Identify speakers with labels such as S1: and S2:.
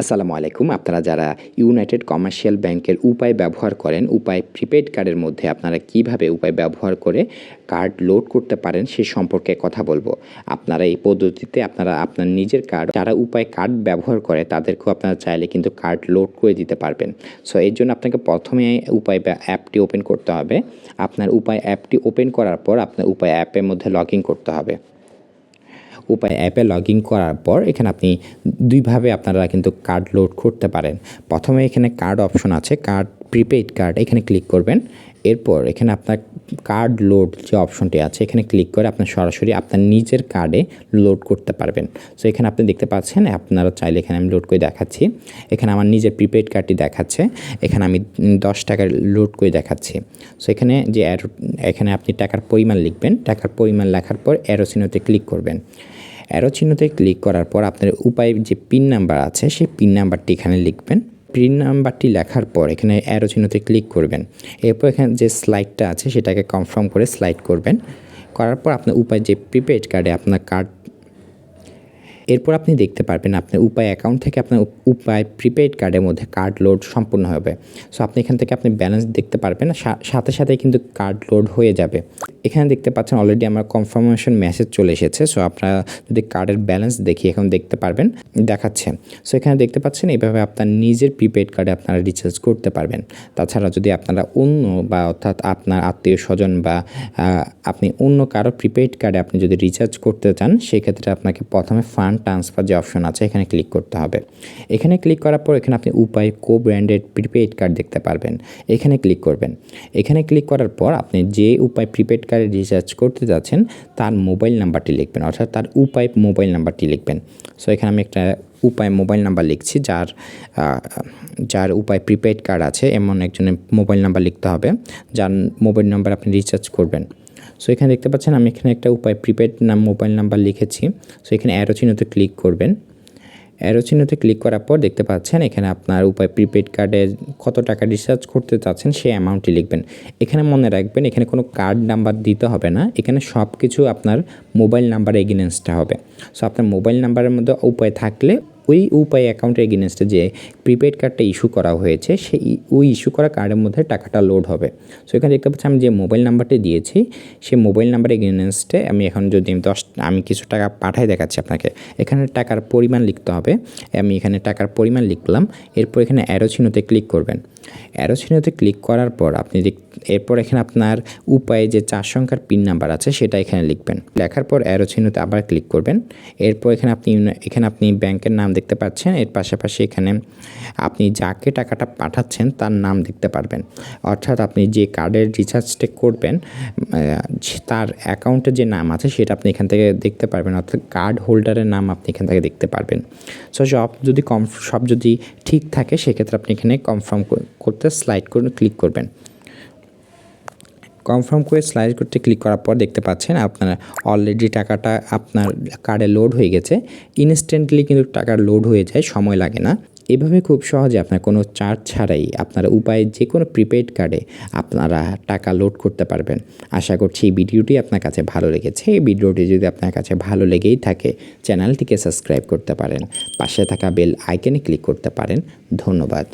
S1: আসসালামু আলাইকুম। আপনারা যারা ইউনাইটেড কমার্শিয়াল ব্যাংকের উপায় ব্যবহার করেন, উপায় প্রিপেড কার্ডের মধ্যে আপনারা কীভাবে উপায় ব্যবহার করে কার্ড লোড করতে পারেন সে সম্পর্কে কথা বলব। আপনারা এই পদ্ধতিতে আপনারা আপনার নিজের কার্ড যারা উপায় কার্ড ব্যবহার করে তাদেরকেও আপনারা চাইলে কিন্তু কার্ড লোড করে দিতে পারবেন। সো এর জন্য আপনাকে প্রথমে উপায় অ্যাপটি ওপেন করতে হবে। আপনার উপায় অ্যাপটি ওপেন করার পর আপনার উপায় অ্যাপের মধ্যে লগ করতে হবে। উপায় অ্যাপে লগ ইন করার পর এখানে আপনি দুইভাবে আপনারা কিন্তু কার্ড লোড করতে পারেন। প্রথমে এখানে কার্ড অপশন আছে, কার্ড, প্রিপেইড কার্ড, এখানে ক্লিক করবেন। এরপর এখানে আপনার কার্ড লোড যে অপশনটি আছে, এখানে ক্লিক করে আপনার সরাসরি আপনার নিজের কার্ডে লোড করতে পারবেন। সো এখানে আপনি দেখতে পাচ্ছেন, আপনারা চাইলে এখানে আমি লোড করে দেখাচ্ছি। এখানে আমার নিজের প্রিপেইড কার্ডটি দেখাচ্ছে, এখানে আমি দশ টাকার লোড করে দেখাচ্ছি। সো এখানে যে এখানে আপনি টাকার পরিমাণ লিখবেন, টাকার পরিমাণ লেখার পর অ্যারোসিনোতে ক্লিক করবেন। অ্যারো চিহ্নতে ক্লিক করার পর আপনার উপায় যে পিন নাম্বার আছে, সেই পিন নাম্বারটি এখানে লিখবেন। পিন নাম্বারটি লেখার পর এখানে অ্যারো চিহ্নতে ক্লিক করবেন। এরপর এখানে যে স্লাইডটা আছে, সেটাকে কনফার্ম করে স্লাইড করবেন। করার পর আপনার উপায় যে প্রিপেড কার্ডে আপনার কার্ড, এরপর আপনি দেখতে পারবেন আপনার উপায় অ্যাকাউন্ট থেকে আপনার উপ- উপায় প্রিপেড কার্ডের মধ্যে কার্ড লোড সম্পূর্ণ হবে। সো আপনি এখান থেকে আপনি ব্যালেন্স দেখতে পারবেন সাথে সাথে কিন্তু কার্ড লোড হয়ে যাবে। এখানে দেখতে পাচ্ছেন অলরেডি আমার কনফার্মেশন মেসেজ চলে এসেছে সো আপনারা যদি কার্ডের ব্যালেন্স দেখি, এখন দেখতে পারবেন, দেখাচ্ছে। সো এখানে দেখতে পাচ্ছেন এইভাবে আপনার নিজের প্রিপেড কার্ডে আপনারা রিচার্জ করতে পারবেন। তাছাড়া যদি আপনারা অন্য বা অর্থাৎ আপনার আত্মীয় স্বজন বা আপনি অন্য কারও প্রিপেড কার্ডে আপনি যদি রিচার্জ করতে চান, সেক্ষেত্রে আপনাকে প্রথমে ফান্ড ট্রান্সফার যে অপশন আছে, এখানে ক্লিক করতে হবে। এখানে ক্লিক করার পর এখানে আপনি উপায় কো ব্র্যান্ডেড প্রিপেড কার্ড দেখতে পারবেন। এখানে ক্লিক করবেন। এখানে ক্লিক করার পর আপনি যে উপায় প্রিপেড কার্ডে রিচার্জ করতে যাচ্ছেন, তার মোবাইল নাম্বারটি লিখবেন, অর্থাৎ তার উপায় মোবাইল নাম্বারটি লিখবেন। সো এখানে আমি একটা উপায় মোবাইল নাম্বার লিখছি, যার যার উপায় প্রিপেড কার্ড আছে, এমন একজনের মোবাইল নাম্বার লিখতে হবে, যার মোবাইল নাম্বার আপনি রিচার্জ করবেন। সো এখানে দেখতে পাচ্ছেন, আমি এখানে একটা উপায় প্রিপেড নাম মোবাইল নাম্বার লিখেছি। সো এখানে অ্যারো চিহ্নতে ক্লিক করবেন। অ্যারো চিহ্নতে ক্লিক করার পর দেখতে পাচ্ছেন, এখানে আপনার উপায় প্রিপেড কার্ডে কত টাকা রিচার্জ করতে চাচ্ছেন সেই অ্যামাউন্টটি লিখবেন। এখানে মনে রাখবেন, এখানে কোনো কার্ড নাম্বার দিতে হবে না, এখানে সব কিছু আপনার মোবাইল নাম্বার এগেনেন্সটা হবে। সো আপনার মোবাইল নাম্বারের মধ্যে উপায় থাকলে ওই উপায় অ্যাকাউন্টের এগেনস্টে যে প্রিপেড কার্ডটা ইস্যু করা হয়েছে, সেই ওই ইস্যু করা কার্ডের মধ্যে টাকাটা লোড হবে। সো এখানে দেখতে পাচ্ছি আমি যে মোবাইল নাম্বারটি দিয়েছি, সেই মোবাইল নাম্বার এগেনস্টে আমি এখন যদি দশ, আমি কিছু টাকা পাঠাই দেখাচ্ছি আপনাকে। এখানে টাকার পরিমাণ লিখতে হবে। আমি এখানে টাকার পরিমাণ লিখলাম, এরপর এখানে অ্যারো চিহ্নতে ক্লিক করবেন। অ্যারো চিহ্নতে ক্লিক করার পর আপনি এরপর এখানে আপনার উপায়ে যে চার সংখ্যার পিন নাম্বার আছে, সেটা এখানে লিখবেন। লেখার পর অ্যারো চিহ্নতে আবার ক্লিক করবেন। এরপর এখানে আপনি এখানে আপনি ব্যাংকের নাম দেখতে পাচ্ছেন। এর পাশাপাশি এখানে আপনি যাকে টাকাটা পাঠাচ্ছেন, তার নাম দেখতে পারবেন। অর্থাৎ আপনি যে কার্ডের রিচার্জটা করবেন তার অ্যাকাউন্টে যে নাম আছে, সেটা আপনি এখান থেকে দেখতে পারবেন। অর্থাৎ কার্ড হোল্ডারের নাম আপনি এখান থেকে দেখতে পারবেন। সো, সব যদি কম সব যদি ঠিক থাকে, সেক্ষেত্রে আপনি এখানে কনফার্ম করতে স্লাইড করে ক্লিক করবেন। কনফার্ম করে স্লাইড করতে ক্লিক করার পর দেখতে পাচ্ছেন আপনার অলরেডি টাকাটা আপনার কার্ডে লোড হয়ে গেছে। ইনস্ট্যান্টলি কিন্তু টাকা লোড হয়ে যায়, সময় লাগে না। এভাবে খুব সহজে আপনার কোনো চার্জ ছাড়াই আপনারা উপায়ে যে কোনো প্রিপেড কার্ডে আপনারা টাকা লোড করতে পারবেন। আশা করছি এই ভিডিওটি আপনার কাছে ভালো লেগেছে। এই ভিডিওটি যদি আপনার কাছে ভালো লেগেই থাকে, চ্যানেলটিকে সাবস্ক্রাইব করতে পারেন। পাশে থাকা বেল আইকনে ক্লিক করতে পারেন। ধন্যবাদ।